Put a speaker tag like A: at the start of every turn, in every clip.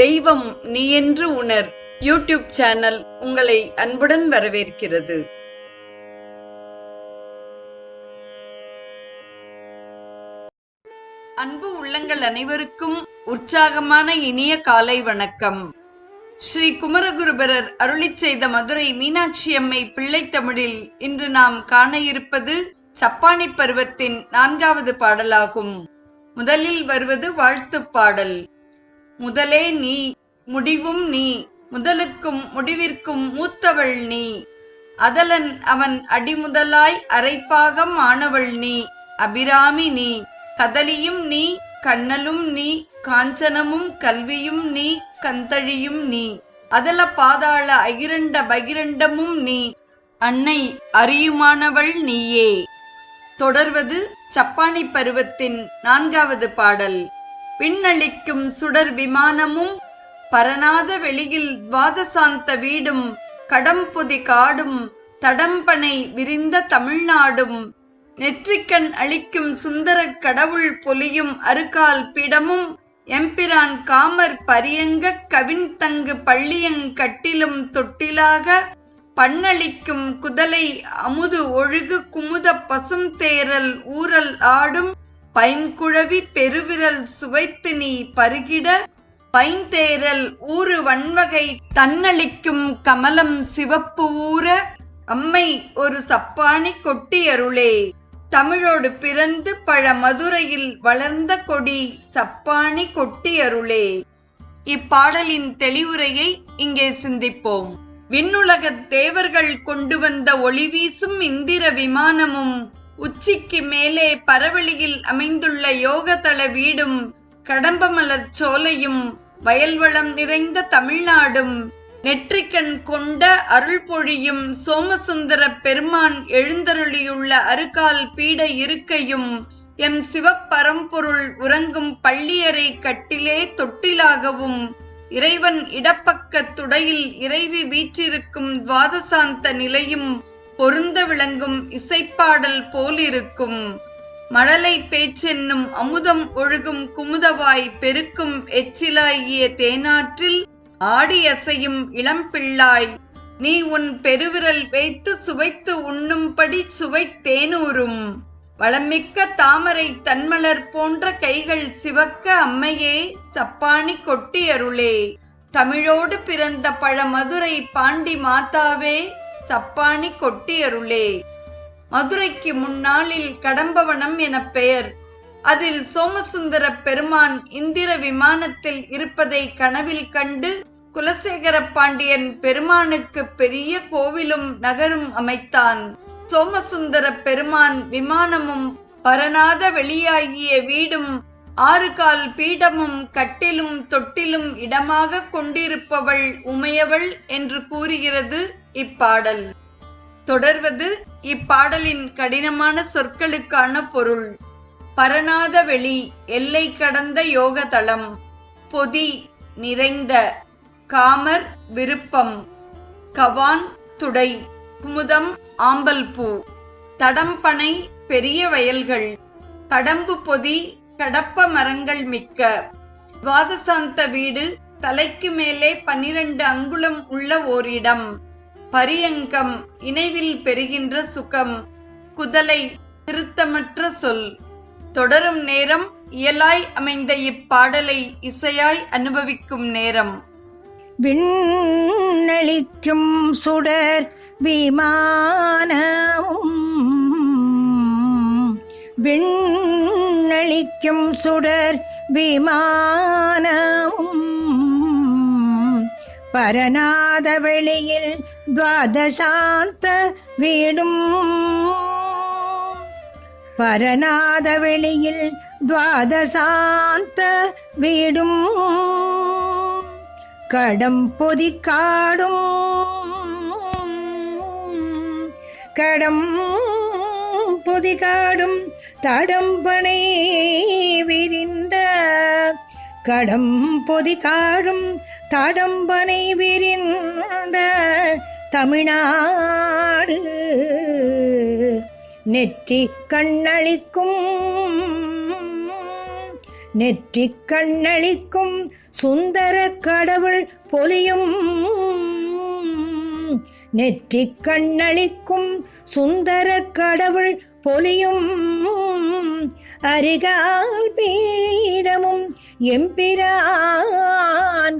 A: தெய்வம் நீ என்று உணர். யூடியூப் சேனல் உங்களை அன்புடன் வரவேற்கிறது. அன்பு உள்ளங்கள் அனைவருக்கும் உற்சாகமான இனிய காலை வணக்கம். ஸ்ரீ குமரகுருபரர் அருளிச் செய்த மதுரை மீனாட்சி அம்மை பிள்ளைத் தமிழில் இன்று நாம் காண இருப்பது சப்பானி பருவத்தின் நான்காவது பாடலாகும். முதலில் வருவது வாழ்த்துப் பாடல். முதலே நீ முடிவும் நீ முதலுக்கும் முடிவிற்கும் மூத்தவள் நீ. அதலன் அவன் அடிமுதலாய் அரைப்பாகம் ஆனவள் நீ அபிராமி நீ. கதலியும் நீ கண்ணலும் நீ காஞ்சனமும் கல்வியும் நீ கந்தழியும் நீ. அதல பாதாள அகிரண்ட பகிரண்டமும் நீ அன்னை அறியுமானவள் நீயே. தொடர்வது சப்பானி பருவத்தின் நான்காவது பாடல். விண்ணளிக்கும் சுடர் விமானமும் பரநாத வெளியில் துவாதசாந்த வீடும் கடம்பொதி காடும் தடம்பனை விரிந்த தமிழ்நாடும் நெற்றிக்கண் அளிக்கும் சுந்தரக் கடவுள் பொலியும் அருகால் பிடமும் எம்பிரான் காமர் பரியங்க கவின்தங்கு பள்ளியங்கட்டிலும் தொட்டிலாக பண்ணளிக்கும் குதலை அமுது ஒழுகு குமுத பசும் தேரல் ஊரல் ஆடும் பைங்குழவி பெருவிரல் சுவைத்து நீ பருகிட பைந்தேரல் ஊறு வன்வகை தன்னளிக்கும் கமலம் சிவப்பு ஊற அம்மை ஒரு சப்பாணி கொட்டியருளே. தமிழோடு பிறந்து பழ மதுரையில் வளர்ந்த கொடி சப்பாணி கொட்டியருளே. இப்பாடலின் தெளிவுரையை இங்கே சிந்திப்போம். விண்ணுலகத் தேவர்கள் கொண்டு வந்த ஒளி வீசும் இந்திர விமானமும் உச்சிக்கு மேலே பரவழியில் அமைந்துள்ள யோகதள வீடும் கடம்பமலர் சோலையும் வயல்வளம் நிறைந்த தமிழ்நாடும் நெற்றிக்கண் கொண்ட அருள் பொழியும் சோமசுந்தர பெருமான் எழுந்தருளியுள்ள அருகால் பீட இருக்கையும் எம் சிவப்பரம்பொருள் உறங்கும் பள்ளியறை கட்டிலே தொட்டிலாகவும் இறைவன் இடப்பக்க துடையில் இறைவி வீற்றிருக்கும் துவாதசாந்த நிலையும் பொருந்த விளங்கும் இசைப்பாடல் போலிருக்கும். மழலை பேச்சென்னும் அமுதம் ஒழுகும் குமுதவாய் பெருக்கும் எச்சிலாகிய தேனாற்றில் ஆடி அசையும் இளம்பிள்ளாய் நீ உன் பெருவிரல் வைத்து சுவைத்து உண்ணும்படி சுவைத்தேனூரும் வளமிக்க தாமரை தன்மலர் போன்ற கைகள் சிவக்க அம்மையே சப்பானி கொட்டி அருளே. தமிழோடு பிறந்த பழமதுரை பாண்டி மாதாவே சப்பானி கொட்டியருளே. மதுரைக்கு முன்னாளில் கடம்பவனம் என பெயர். அதில் சோமசுந்தர பெருமான் இந்திர விமானத்தில் இருப்பதை கனவில் கண்டு குலசேகர பாண்டியன் பெருமானுக்கு பெரிய கோவிலும் நகரும் அமைத்தான். சோமசுந்தர பெருமான் விமானமும் பரநாத வெளியாகிய வீடும் ஆறு கால் பீடமும் கட்டிலும் தொட்டிலும் இடமாக கொண்டிருப்பவள் உமையவள் என்று கூறுகிறது. இப்பாடல். தொடர்வது இப்பாடலின் கடினமான சொற்களுக்கான பொருள். பரணாத வெளி எல்லை கடந்த யோகதளம். பொதி நிறைந்த காமர் விருப்பம். கவான் துடை குமுதம் ஆம்பல் பூ தடம்பனை பெரிய வயல்கள். கடம்பு பொதி கடப்ப மரங்கள் மிக்க. துவாதசாந்த வீடு தலைக்கு மேலே பன்னிரண்டு அங்குலம் உள்ள ஓரிடம். பரியங்கம் இணைவில் பெறுகின்ற சுகம் குதலை திருத்தமற்ற சொல். தொடரும் நேரம் இயலாய் அமைந்த இப்பாடலை இசையாய் அனுபவிக்கும் நேரம்.
B: விண்ணளிக்கும் சுடர் விமானமும் விண்ணளிக்கும் சுடர் விமான பரநாத வெளியில் துவாதசாந்த வீடும். பரநாத வெளியில் துவாதசாந்த வீடும். கடம் பொதி காடும் கடம் பொதி காடும் தடம்பனை விரிந்த. கடம் பொதி காடும் தடம்பனை விரிந்த தமிழ்நாடு நெற்றி கண்ணளிக்கும் நெற்றி கண்ணளிக்கும் சுந்தர கடவுள் பொலியும். நெற்றி கண்ணளிக்கும் சுந்தர கடவுள் பொலியும். அருகால் பீடமும் எம்பிரான்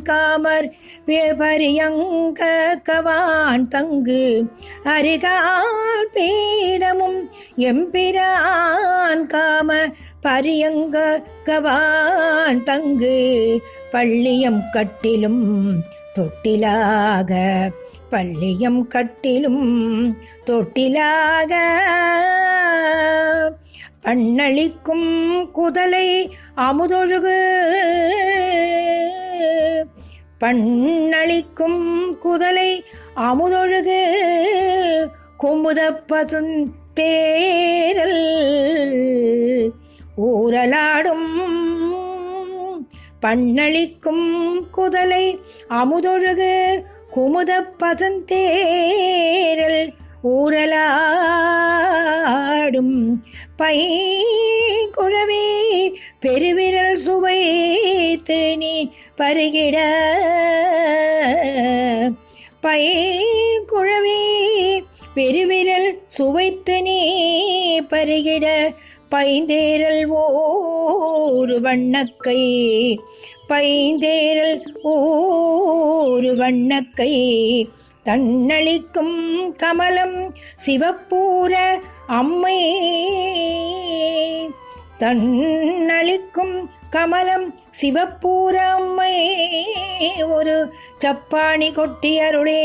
B: காமர் பரியங்க கவான் தங்கு. அருகால் பீடமும் எம்பிரான் காம பரியங்க கவான் தங்கு. பள்ளியம் கட்டிலும் தொட்டிலாக பள்ளியம் கட்டிலும் தொட்டிலாக. பண்ணளிக்கும் குதலை அமுதொழுகு. பண்ணளிக்கும் குதலை அமுதொழுகு. குமுத பசுந்தேரல் ஊரலாடும். பண்ணளிக்கும் குதலை அமுதொழுகு. குமுத பதந்தேரல் ஊரலாடும் பை குழவே பெருவிரல் சுவைத்து நீ பருகிட. பை குழவே பெருவிரல் சுவைத்து நீ பருகிட. பைந்தேரல் ஓரு வண்ணக்கை பைந்தேரல் ஓரு வண்ணக்கை தன்னளிக்கும் கமலம் சிவப்பூர அம்மையே. தன்னளிக்கும் கமலம் சிவப்பூரம்மை ஒரு சப்பாணி கொட்டி அருளே.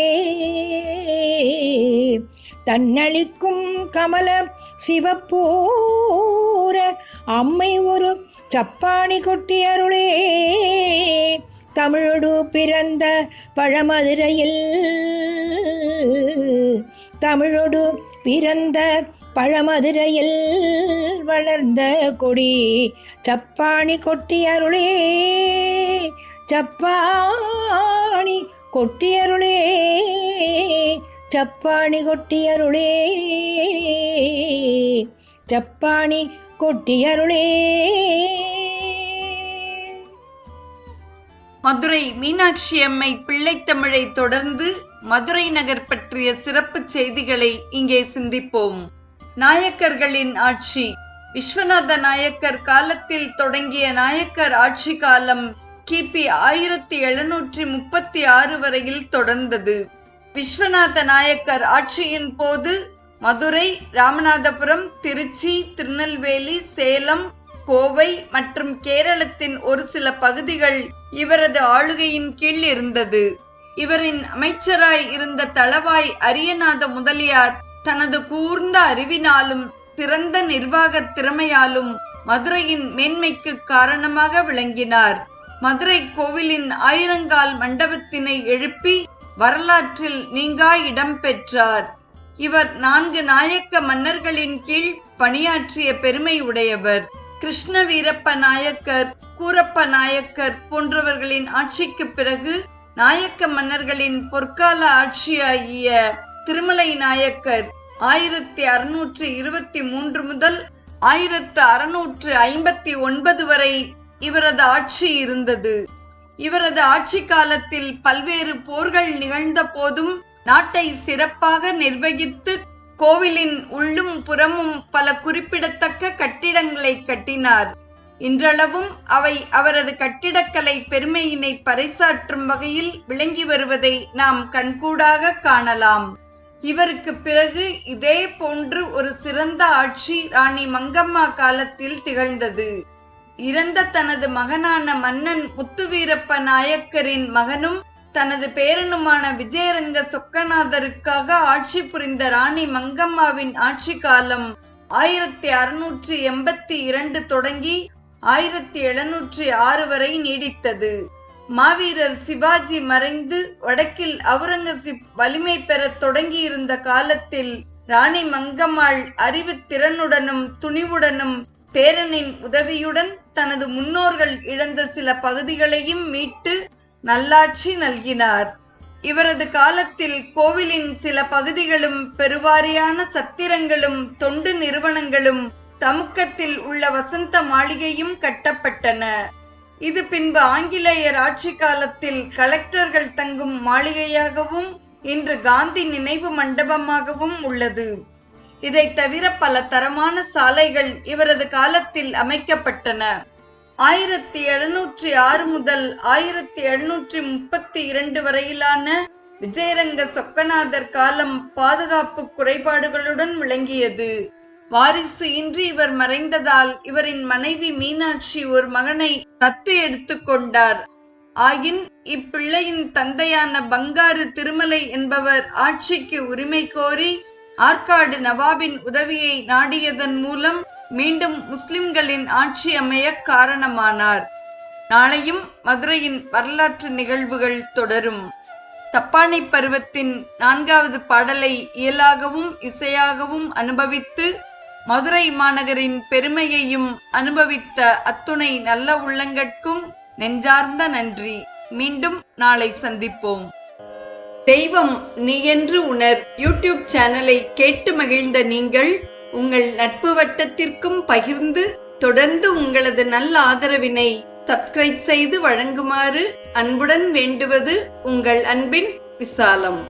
B: தன்னளிக்கும் கமல சிவப்பூர அம்மை ஒரு சப்பாணி கொட்டி அருளே. தமிழோடு பிறந்த பழமதுரையில் தமிழொடு பிறந்த பழமதுரையில் வளர்ந்த கொடி சப்பாணி கொட்டியருளே சப்பாணி கொட்டியருளே சப்பாணி கொட்டியருளே சப்பாணி கொட்டியருளே
A: மதுரை மீனாட்சி அம்மை பிள்ளைத்தமிழை தொடர்ந்து மதுரை நகர் பற்றிய சிறப்பு செய்திகளை இங்கே சிந்திப்போம். நாயக்கர்களின் ஆட்சி. விஸ்வநாத நாயக்கர் காலத்தில் தொடங்கிய நாயக்கர் ஆட்சி காலம் கிபி ஆயிரத்தி எழுநூற்றி முப்பத்தி ஆறு வரையில் தொடர்ந்தது. விஸ்வநாத நாயக்கர் ஆட்சியின் போது மதுரை ராமநாதபுரம் திருச்சி திருநெல்வேலி சேலம் கோவை மற்றும் கேரளத்தின் ஒரு சில பகுதிகள் இவரது ஆளுகையின் கீழ் இருந்தது. இவரின் அமைச்சராய் இருந்த தளவாய் அரியநாத முதலியார் தனது கூர்ந்த அறிவினாலும் திறந்த நிர்வாக திறமையாலும் மதுரையின் மேன்மைக்கு காரணமாக விளங்கினார். மதுரை கோவிலின் ஆயிரங்கால் மண்டபத்தினை எழுப்பி வரலாற்றில் நீங்கா இடம் பெற்றார். இவர் நான்கு நாயக்க மன்னர்களின் கீழ் பணியாற்றிய பெருமை உடையவர். கிருஷ்ண வீரப்ப நாயக்கர் கூரப்ப நாயக்கர் போன்றவர்களின் ஆட்சிக்கு பிறகு நாயக்க மன்னர்களின் பொற்கால ஆட்சியாகிய திருமலை நாயக்கர் ஆயிரத்தி அறுநூற்று இருபத்தி மூன்று முதல் ஆயிரத்து அறுநூற்று ஐம்பத்தி ஒன்பது வரை இவரது ஆட்சி இருந்தது. இவரது ஆட்சி காலத்தில் பல்வேறு போர்கள் நிகழ்ந்த போதும் நாட்டை சிறப்பாக நிர்வகித்து கோவிலின் உள்ளும் புறமும் பல குறிப்பிடத்தக்க கட்டிடங்களை கட்டினார். இன்றளவும் அவை அவரது கட்டிடக்கலை பெருமையினை பறைசாற்றும் வகையில் விளங்கி வருவதை நாம் கண்கூடாக காணலாம். இவருக்கு பிறகு இதே போன்று ஒரு சிறந்த ஆட்சி ராணி மங்கம்மா காலத்தில் திகழ்ந்தது. இறந்த தனது மகனான மன்னன் முத்துவீரப்ப நாயக்கரின் மகனும் தனது பேரனுமான விஜயரங்க சொக்கநாதருக்காக ஆட்சி புரிந்த ராணி மங்கம்மாவின் ஆட்சி காலம் ஆயிரத்தி அறுநூற்றி எண்பத்தி இரண்டு தொடங்கி ஆயிரத்தி எழுநூற்றி ஆறு வரை நீடித்தது. மாவீரர் சிவாஜி மறைந்து வடக்கில் அவுரங்கசீப் வலிமை பெறத் தொடங்கியிருந்த காலத்தில் ராணி மங்கம்மாள் அறிவு திறனுடனும் துணிவுடனும் பேரனின் உதவியுடன் தனது முன்னோர்கள் இழந்த சில பகுதிகளையும் மீட்டு நல்லாட்சி நல்கினார். இவரது காலத்தில் கோவிலின் சில பகுதிகளும் பெருவாரியான சத்திரங்களும் தொண்டு நிறுவனங்களும் தமுக்கத்தில் உள்ள வசந்த மாளிகையும் கட்டப்பட்டன. இது பின்பு ஆங்கிலேயர் ஆட்சி காலத்தில் கலெக்டர்கள் தங்கும் மாளிகையாகவும் இன்று காந்தி நினைவு மண்டபமாகவும் உள்ளது. இதை தவிர பல தரமான சாலைகள் இவரது காலத்தில் அமைக்கப்பட்டன. ஆயிரத்தி எழுநூற்றி ஆறு முதல் ஆயிரத்தி எழுநூற்றி முப்பத்தி இரண்டு வரையிலான விஜயரங்க சொக்கநாதர் காலம் பாதுகாப்பு குறைபாடுகளுடன் விளங்கியது. வாரிசு இன்றி இவர் மறைந்ததால் இவரின் மனைவி மீனாட்சி ஒரு மகனை தத்து எடுத்துக்கொண்டார் ஆயின் இப்பிள்ளையின் தந்தையான பங்காரு திருமலை என்பவர் ஆட்சிக்கு உரிமை கோரி ஆற்காடு நவாபின் உதவியை நாடியதன் மூலம் மீண்டும் முஸ்லிம்களின் ஆட்சி அமைய காரணமானார். நாளையும் மதுரையின் வரலாற்று நிகழ்வுகள் தொடரும். தப்பானை பருவத்தின் நான்காவது பாடலை இயலாகவும் இசையாகவும் அனுபவித்து மதுரை மாநகரின் பெருமையையும் அனுபவித்த அத்துணை நல்ல உள்ளங்கட்கும் நெஞ்சார்ந்த நன்றி. மீண்டும் நாளை சந்திப்போம். தெய்வம் நீ என்று உணர் யூடியூப் சேனலை கேட்டு மகிழ்ந்த நீங்கள் உங்கள் நட்பு வட்டத்திற்கும் பகிர்ந்து தொடர்ந்து உங்களது நல்ல ஆதரவினை சப்ஸ்கிரைப் செய்து வழங்குமாறு அன்புடன் வேண்டுவது உங்கள் அன்பின் விசாலம்.